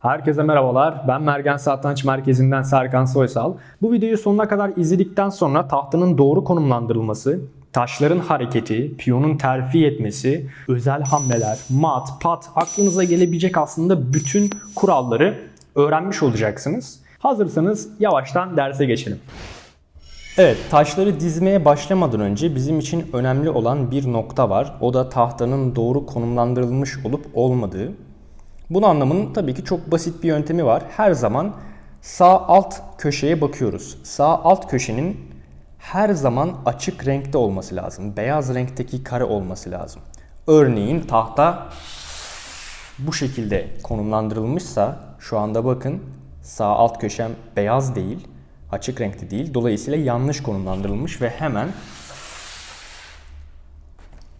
Herkese merhabalar. Ben Mergen Satranç Merkezi'nden Serkan Soysal. Bu videoyu sonuna kadar izledikten sonra tahtının doğru konumlandırılması, taşların hareketi, piyonun terfi etmesi, özel hamleler, mat, pat aklınıza gelebilecek aslında bütün kuralları öğrenmiş olacaksınız. Hazırsanız yavaştan derse geçelim. Evet, taşları dizmeye başlamadan önce bizim için önemli olan bir nokta var. O da tahtanın doğru konumlandırılmış olup olmadığı. Bunu anlamanın tabii ki çok basit bir yöntemi var. Her zaman sağ alt köşeye bakıyoruz. Sağ alt köşenin her zaman açık renkte olması lazım. Beyaz renkteki kare olması lazım. Örneğin tahta bu şekilde konumlandırılmışsa şu anda bakın sağ alt köşem beyaz değil, açık renkte değil. Dolayısıyla yanlış konumlandırılmış ve hemen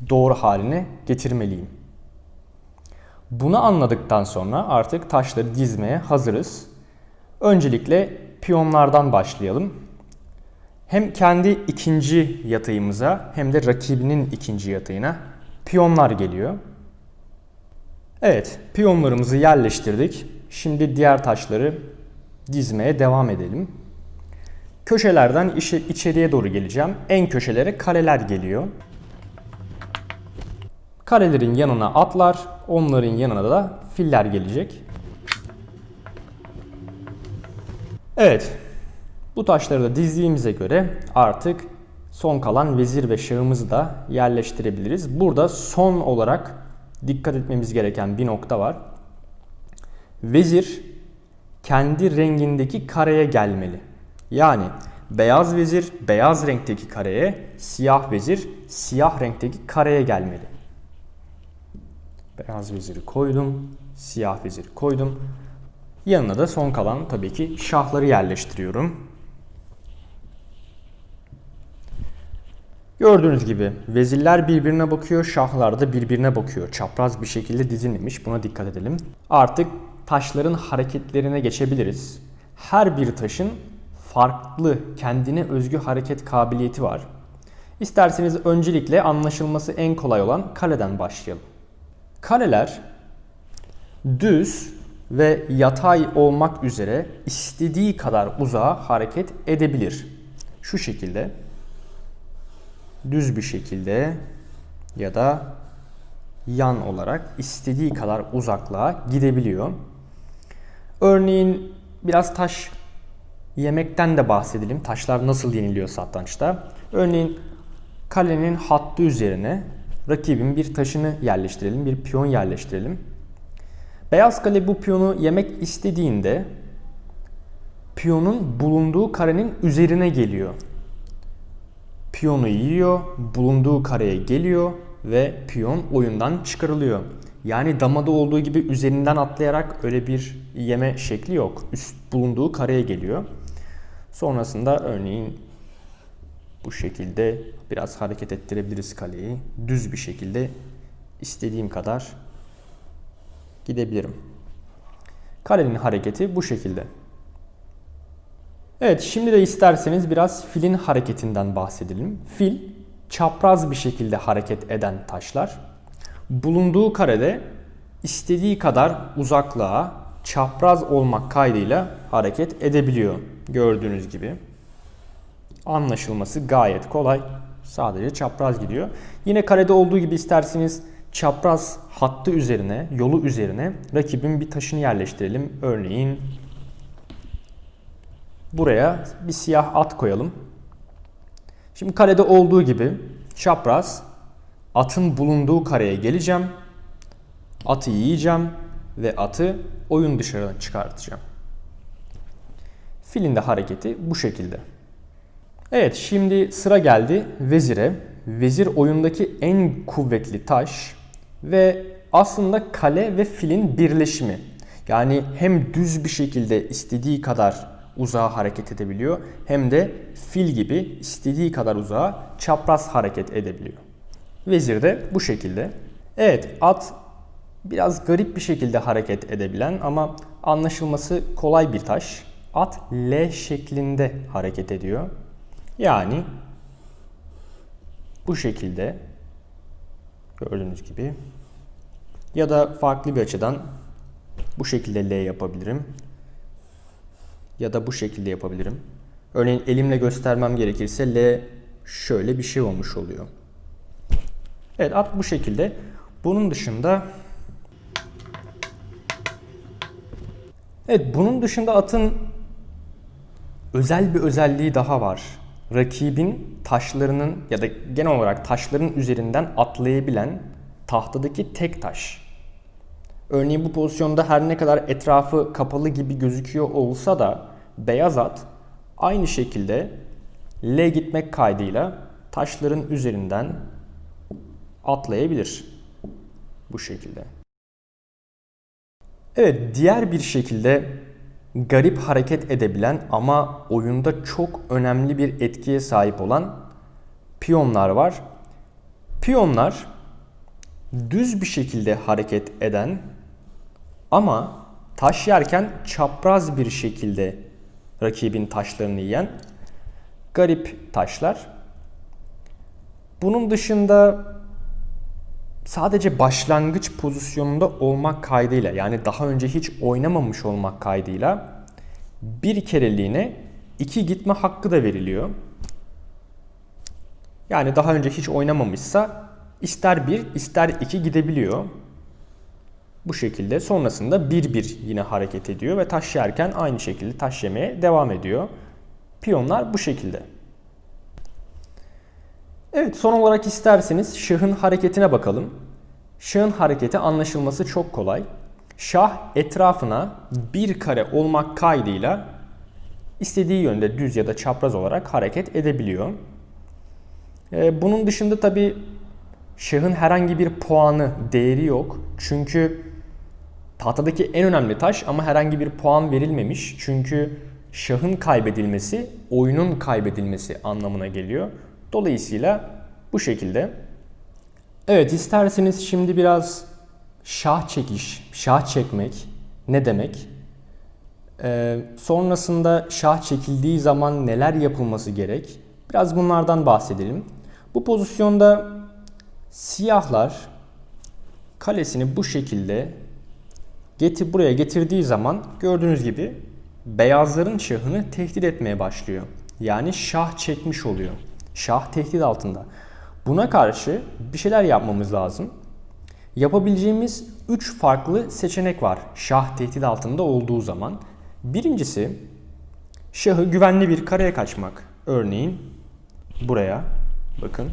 doğru haline getirmeliyim. Bunu anladıktan sonra artık taşları dizmeye hazırız. Öncelikle piyonlardan başlayalım. Hem kendi ikinci yatayımıza hem de rakibinin ikinci yatayına piyonlar geliyor. Evet, piyonlarımızı yerleştirdik. Şimdi diğer taşları dizmeye devam edelim. Köşelerden içeriye doğru geleceğim. En köşelere kaleler geliyor. Karelerin yanına atlar, onların yanına da filler gelecek. Evet, bu taşları da dizdiğimize göre artık son kalan vezir ve şahımızı da yerleştirebiliriz. Burada son olarak dikkat etmemiz gereken bir nokta var. Vezir kendi rengindeki kareye gelmeli. Yani beyaz vezir beyaz renkteki kareye, siyah vezir siyah renkteki kareye gelmeli. Beyaz veziri koydum, siyah veziri koydum. Yanına da son kalan tabii ki şahları yerleştiriyorum. Gördüğünüz gibi vezirler birbirine bakıyor, şahlar da birbirine bakıyor. Çapraz bir şekilde dizilmemiş. Buna dikkat edelim. Artık taşların hareketlerine geçebiliriz. Her bir taşın farklı, kendine özgü hareket kabiliyeti var. İsterseniz öncelikle anlaşılması en kolay olan kaleden başlayalım. Kaleler düz ve yatay olmak üzere istediği kadar uzağa hareket edebilir. Şu şekilde düz bir şekilde ya da yan olarak istediği kadar uzaklığa gidebiliyor. Örneğin biraz taş yemekten de bahsedelim. Taşlar nasıl yeniliyor satrançta? Örneğin kalenin hattı üzerine rakibin bir taşını yerleştirelim, bir piyon yerleştirelim. Beyaz kale bu piyonu yemek istediğinde piyonun bulunduğu karenin üzerine geliyor. Piyonu yiyor, bulunduğu kareye geliyor ve piyon oyundan çıkarılıyor. Yani damada olduğu gibi üzerinden atlayarak öyle bir yeme şekli yok. Üst bulunduğu kareye geliyor. Sonrasında örneğin bu şekilde biraz hareket ettirebiliriz kaleyi. Düz bir şekilde istediğim kadar gidebilirim. Kalenin hareketi bu şekilde. Evet şimdi de isterseniz biraz filin hareketinden bahsedelim. Fil çapraz bir şekilde hareket eden taşlar. Bulunduğu karede istediği kadar uzaklığa çapraz olmak kaydıyla hareket edebiliyor. Gördüğünüz gibi. Anlaşılması gayet kolay. Sadece çapraz gidiyor. Yine karede olduğu gibi isterseniz çapraz hattı üzerine, yolu üzerine rakibin bir taşını yerleştirelim. Örneğin buraya bir siyah at koyalım. Şimdi karede olduğu gibi çapraz atın bulunduğu kareye geleceğim. Atı yiyeceğim ve atı oyun dışarı çıkartacağım. Filin de hareketi bu şekilde. Evet şimdi sıra geldi vezire. Vezir oyundaki en kuvvetli taş ve aslında kale ve filin birleşimi. Yani hem düz bir şekilde istediği kadar uzağa hareket edebiliyor hem de fil gibi istediği kadar uzağa çapraz hareket edebiliyor. Vezir de bu şekilde. Evet at biraz garip bir şekilde hareket edebilen ama anlaşılması kolay bir taş. At L şeklinde hareket ediyor. Yani bu şekilde gördüğünüz gibi ya da farklı bir açıdan bu şekilde L yapabilirim. Ya da bu şekilde yapabilirim. Örneğin elimle göstermem gerekirse L şöyle bir şey olmuş oluyor. Evet at bu şekilde. Bunun dışında Evet bunun dışında atın özel bir özelliği daha var. Rakibin taşlarının ya da genel olarak taşların üzerinden atlayabilen tahtadaki tek taş. Örneğin bu pozisyonda her ne kadar etrafı kapalı gibi gözüküyor olsa da beyaz at aynı şekilde L gitmek kaydıyla taşların üzerinden atlayabilir. Bu şekilde. Evet, diğer bir şekilde garip hareket edebilen ama oyunda çok önemli bir etkiye sahip olan piyonlar var. Piyonlar düz bir şekilde hareket eden ama taş yerken çapraz bir şekilde rakibin taşlarını yiyen garip taşlar. Bunun dışında sadece başlangıç pozisyonunda olmak kaydıyla yani daha önce hiç oynamamış olmak kaydıyla bir kereliğine iki gitme hakkı da veriliyor. Yani daha önce hiç oynamamışsa ister bir ister iki gidebiliyor. Bu şekilde sonrasında 1-1 yine hareket ediyor ve taş yerken aynı şekilde taş yemeye devam ediyor. Piyonlar bu şekilde. Evet son olarak isterseniz şahın hareketine bakalım. Şahın hareketi anlaşılması çok kolay. Şah etrafına bir kare olmak kaydıyla istediği yönde düz ya da çapraz olarak hareket edebiliyor. Ee, bunun dışında tabi şahın herhangi bir puanı, değeri yok. Çünkü tahtadaki en önemli taş ama herhangi bir puan verilmemiş. Çünkü şahın kaybedilmesi oyunun kaybedilmesi anlamına geliyor. Dolayısıyla bu şekilde. Evet isterseniz şimdi biraz şah çekiş, şah çekmek ne demek? Ee, sonrasında şah çekildiği zaman neler yapılması gerek? Biraz bunlardan bahsedelim. Bu pozisyonda siyahlar kalesini bu şekilde getir buraya getirdiği zaman gördüğünüz gibi beyazların şahını tehdit etmeye başlıyor. Yani şah çekmiş oluyor. Şah tehdit altında. Buna karşı bir şeyler yapmamız lazım. Yapabileceğimiz 3 farklı seçenek var şah tehdit altında olduğu zaman. Birincisi şahı güvenli bir kareye kaçmak. Örneğin buraya bakın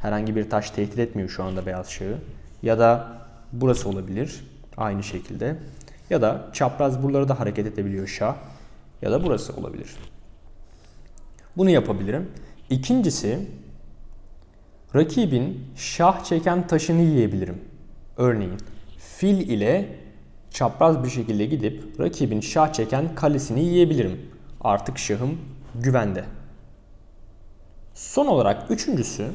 herhangi bir taş tehdit etmiyor şu anda beyaz şahı. Ya da burası olabilir aynı şekilde. Ya da çapraz buraları da hareket edebiliyor şah. Ya da burası olabilir. Bunu yapabilirim. İkincisi rakibin şah çeken taşını yiyebilirim. Örneğin fil ile çapraz bir şekilde gidip rakibin şah çeken kalesini yiyebilirim. Artık şahım güvende. Son olarak üçüncüsü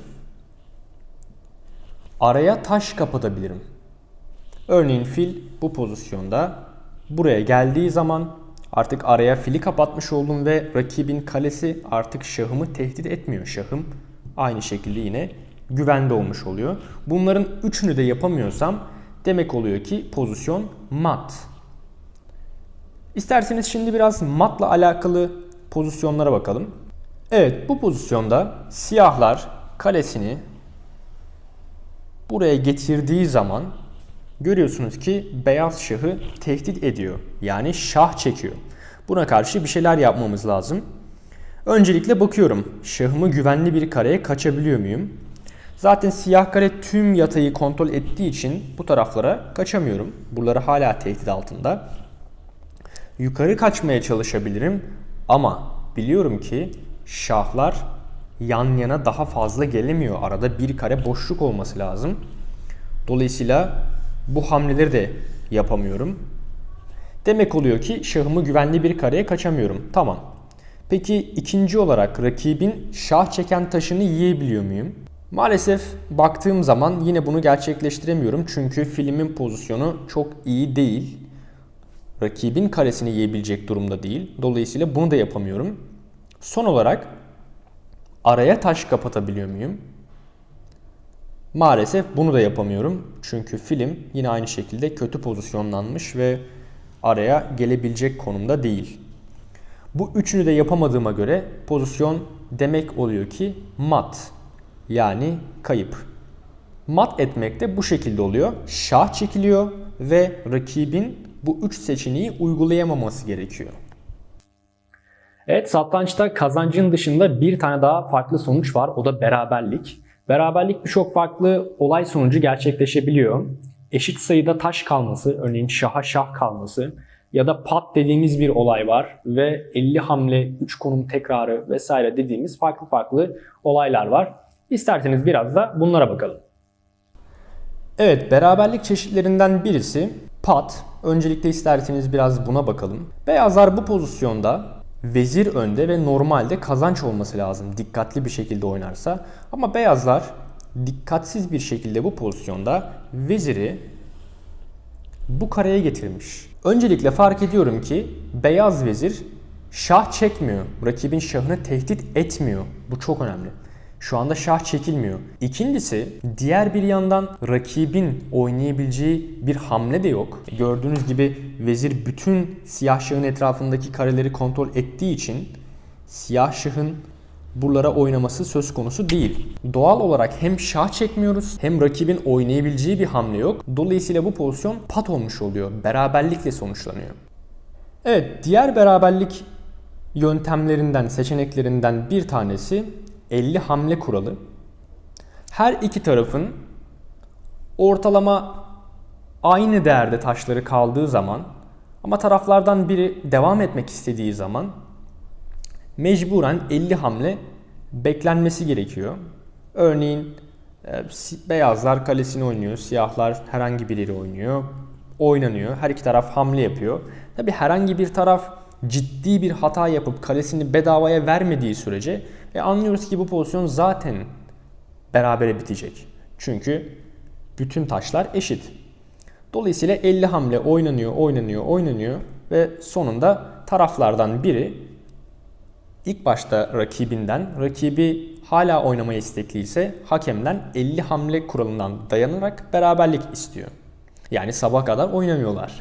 araya taş kapatabilirim. Örneğin fil bu pozisyonda buraya geldiği zaman artık araya fili kapatmış oldum ve rakibin kalesi artık şahımı tehdit etmiyor. Şahım aynı şekilde yine güvende olmuş oluyor. Bunların üçünü de yapamıyorsam demek oluyor ki pozisyon mat. İsterseniz şimdi biraz matla alakalı pozisyonlara bakalım. Evet bu pozisyonda siyahlar kalesini buraya getirdiği zaman görüyorsunuz ki beyaz şahı tehdit ediyor. Yani şah çekiyor. Buna karşı bir şeyler yapmamız lazım. Öncelikle bakıyorum şahımı güvenli bir kareye kaçabiliyor muyum? Zaten siyah kare tüm yatayı kontrol ettiği için bu taraflara kaçamıyorum. Buraları hala tehdit altında. Yukarı kaçmaya çalışabilirim ama biliyorum ki şahlar yan yana daha fazla gelemiyor. Arada bir kare boşluk olması lazım. Dolayısıyla bu hamleleri de yapamıyorum. Demek oluyor ki şahımı güvenli bir kareye kaçamıyorum. Tamam. Peki ikinci olarak rakibin şah çeken taşını yiyebiliyor muyum? Maalesef baktığım zaman yine bunu gerçekleştiremiyorum. Çünkü filmin pozisyonu çok iyi değil. Rakibin karesini yiyebilecek durumda değil. Dolayısıyla bunu da yapamıyorum. Son olarak araya taş kapatabiliyor muyum? Maalesef bunu da yapamıyorum. Çünkü film yine aynı şekilde kötü pozisyonlanmış ve araya gelebilecek konumda değil. Bu üçünü de yapamadığıma göre pozisyon demek oluyor ki mat yani kayıp. Mat etmek de bu şekilde oluyor. Şah çekiliyor ve rakibin bu üç seçeneği uygulayamaması gerekiyor. Evet satrançta kazancın dışında bir tane daha farklı sonuç var. O da beraberlik. Beraberlik birçok farklı olay sonucu gerçekleşebiliyor. Eşit sayıda taş kalması, örneğin şaha şah kalması ya da pat dediğimiz bir olay var ve 50 hamle, 3 konum tekrarı vesaire dediğimiz farklı farklı olaylar var. İsterseniz biraz da bunlara bakalım. Evet, beraberlik çeşitlerinden birisi pat. Öncelikle isterseniz biraz buna bakalım. Beyazlar bu pozisyonda vezir önde ve normalde kazanç olması lazım dikkatli bir şekilde oynarsa. Ama beyazlar dikkatsiz bir şekilde bu pozisyonda veziri bu kareye getirmiş. Öncelikle fark ediyorum ki beyaz vezir şah çekmiyor. Rakibin şahını tehdit etmiyor. Bu çok önemli. Şu anda şah çekilmiyor. İkincisi diğer bir yandan rakibin oynayabileceği bir hamle de yok. Gördüğünüz gibi vezir bütün siyah şahın etrafındaki kareleri kontrol ettiği için siyah şahın buralara oynaması söz konusu değil. Doğal olarak hem şah çekmiyoruz hem rakibin oynayabileceği bir hamle yok. Dolayısıyla bu pozisyon pat olmuş oluyor. Beraberlikle sonuçlanıyor. Evet diğer beraberlik yöntemlerinden, seçeneklerinden bir tanesi 50 hamle kuralı. Her iki tarafın ortalama aynı değerde taşları kaldığı zaman ama taraflardan biri devam etmek istediği zaman mecburen 50 hamle beklenmesi gerekiyor. Örneğin e, beyazlar kalesini oynuyor, siyahlar herhangi bir yeri oynuyor. Oynanıyor. Her iki taraf hamle yapıyor. Tabi herhangi bir taraf ciddi bir hata yapıp kalesini bedavaya vermediği sürece e anlıyoruz ki bu pozisyon zaten berabere bitecek. Çünkü bütün taşlar eşit. Dolayısıyla 50 hamle oynanıyor, oynanıyor, oynanıyor ve sonunda taraflardan biri ilk başta rakibinden, rakibi hala oynamaya istekliyse hakemden 50 hamle kuralından dayanarak beraberlik istiyor. Yani sabah kadar oynamıyorlar.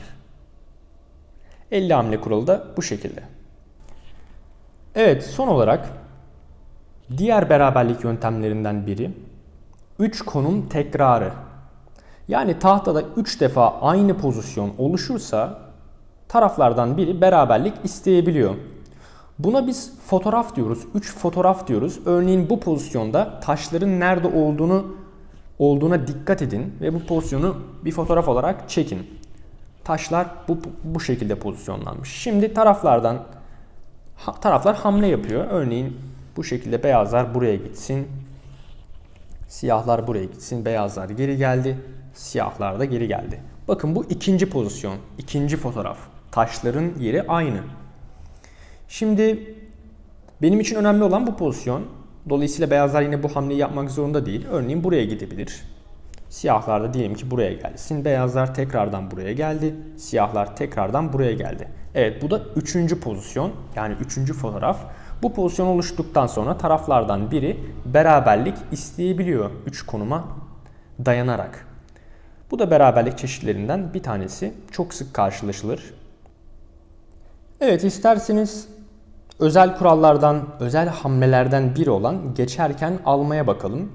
50 hamle kuralı da bu şekilde. Evet son olarak diğer beraberlik yöntemlerinden biri 3 konum tekrarı. Yani tahtada 3 defa aynı pozisyon oluşursa taraflardan biri beraberlik isteyebiliyor. Buna biz fotoğraf diyoruz. 3 fotoğraf diyoruz. Örneğin bu pozisyonda taşların nerede olduğunu olduğuna dikkat edin ve bu pozisyonu bir fotoğraf olarak çekin. Taşlar bu, bu şekilde pozisyonlanmış. Şimdi taraflardan taraflar hamle yapıyor. Örneğin bu şekilde beyazlar buraya gitsin. Siyahlar buraya gitsin. Beyazlar geri geldi. Siyahlar da geri geldi. Bakın bu ikinci pozisyon. ikinci fotoğraf. Taşların yeri aynı. Şimdi benim için önemli olan bu pozisyon. Dolayısıyla beyazlar yine bu hamleyi yapmak zorunda değil. Örneğin buraya gidebilir. Siyahlar da diyelim ki buraya gelsin. Beyazlar tekrardan buraya geldi. Siyahlar tekrardan buraya geldi. Evet bu da üçüncü pozisyon. Yani üçüncü fotoğraf. Bu pozisyon oluştuktan sonra taraflardan biri beraberlik isteyebiliyor 3 konuma dayanarak. Bu da beraberlik çeşitlerinden bir tanesi. Çok sık karşılaşılır. Evet isterseniz özel kurallardan, özel hamlelerden biri olan geçerken almaya bakalım.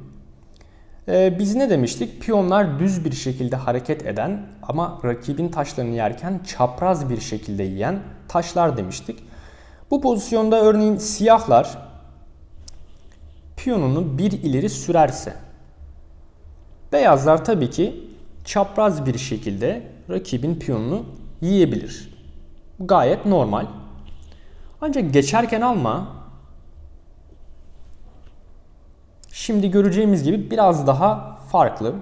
Ee, biz ne demiştik? Piyonlar düz bir şekilde hareket eden ama rakibin taşlarını yerken çapraz bir şekilde yiyen taşlar demiştik. Bu pozisyonda örneğin siyahlar piyonunu bir ileri sürerse beyazlar tabii ki çapraz bir şekilde rakibin piyonunu yiyebilir. Bu gayet normal. Ancak geçerken alma şimdi göreceğimiz gibi biraz daha farklı.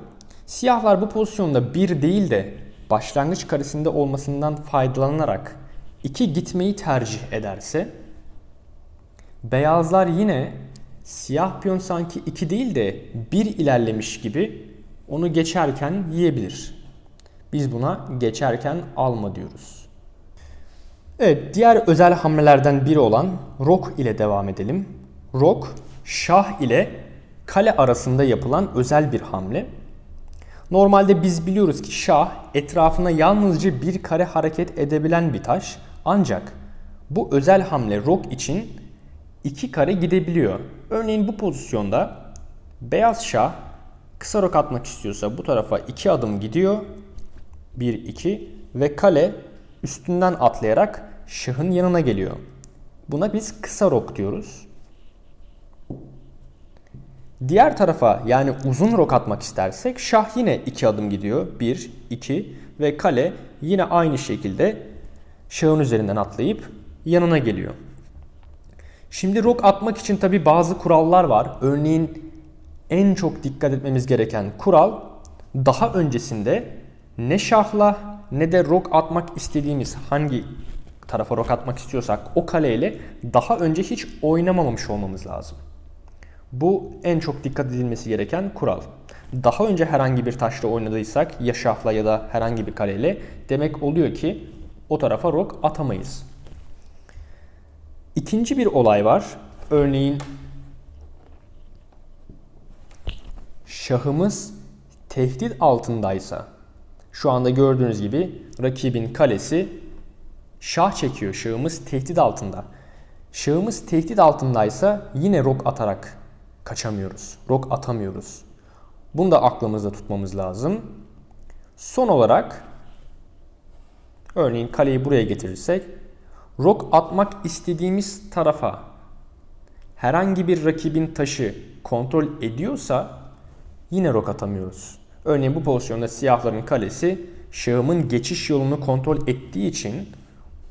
Siyahlar bu pozisyonda bir değil de başlangıç karesinde olmasından faydalanarak 2 gitmeyi tercih ederse beyazlar yine siyah piyon sanki 2 değil de 1 ilerlemiş gibi onu geçerken yiyebilir. Biz buna geçerken alma diyoruz. Evet, diğer özel hamlelerden biri olan rok ile devam edelim. Rok, şah ile kale arasında yapılan özel bir hamle. Normalde biz biliyoruz ki şah etrafına yalnızca bir kare hareket edebilen bir taş. Ancak bu özel hamle rok için iki kare gidebiliyor. Örneğin bu pozisyonda beyaz şah kısa rok atmak istiyorsa bu tarafa iki adım gidiyor. 1 2 ve kale üstünden atlayarak şahın yanına geliyor. Buna biz kısa rok diyoruz. Diğer tarafa yani uzun rok atmak istersek şah yine iki adım gidiyor. 1, 2 ve kale yine aynı şekilde şahın üzerinden atlayıp yanına geliyor. Şimdi rok atmak için tabi bazı kurallar var. Örneğin en çok dikkat etmemiz gereken kural daha öncesinde ne şahla ne de rok atmak istediğimiz hangi tarafa rok atmak istiyorsak o kaleyle daha önce hiç oynamamış olmamız lazım. Bu en çok dikkat edilmesi gereken kural. Daha önce herhangi bir taşla oynadıysak ya şahla ya da herhangi bir kaleyle demek oluyor ki o tarafa rok atamayız. İkinci bir olay var. Örneğin şahımız tehdit altındaysa şu anda gördüğünüz gibi rakibin kalesi şah çekiyor. Şahımız tehdit altında. Şahımız tehdit altındaysa yine rok atarak kaçamıyoruz. Rok atamıyoruz. Bunu da aklımızda tutmamız lazım. Son olarak örneğin kaleyi buraya getirirsek rok atmak istediğimiz tarafa herhangi bir rakibin taşı kontrol ediyorsa yine rok atamıyoruz. Örneğin bu pozisyonda siyahların kalesi şahımın geçiş yolunu kontrol ettiği için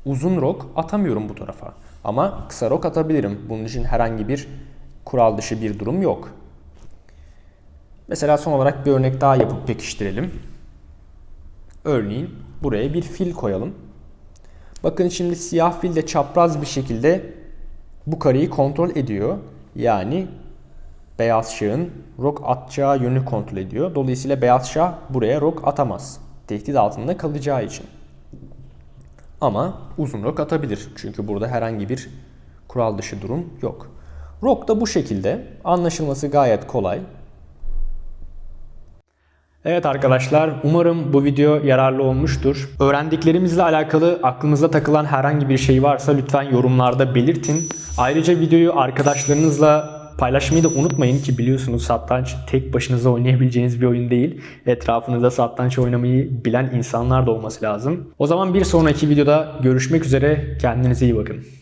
uzun rok atamıyorum bu tarafa. Ama kısa rok atabilirim. Bunun için herhangi bir kural dışı bir durum yok. Mesela son olarak bir örnek daha yapıp pekiştirelim. Örneğin buraya bir fil koyalım. Bakın şimdi siyah fil de çapraz bir şekilde bu kareyi kontrol ediyor. Yani beyaz şahın rok atacağı yönü kontrol ediyor. Dolayısıyla beyaz şah buraya rok atamaz. Tehdit altında kalacağı için. Ama uzun rok atabilir. Çünkü burada herhangi bir kural dışı durum yok. Rok da bu şekilde. Anlaşılması gayet kolay. Evet arkadaşlar umarım bu video yararlı olmuştur. Öğrendiklerimizle alakalı aklınıza takılan herhangi bir şey varsa lütfen yorumlarda belirtin. Ayrıca videoyu arkadaşlarınızla paylaşmayı da unutmayın ki biliyorsunuz satranç tek başınıza oynayabileceğiniz bir oyun değil. Etrafınızda satranç oynamayı bilen insanlar da olması lazım. O zaman bir sonraki videoda görüşmek üzere. Kendinize iyi bakın.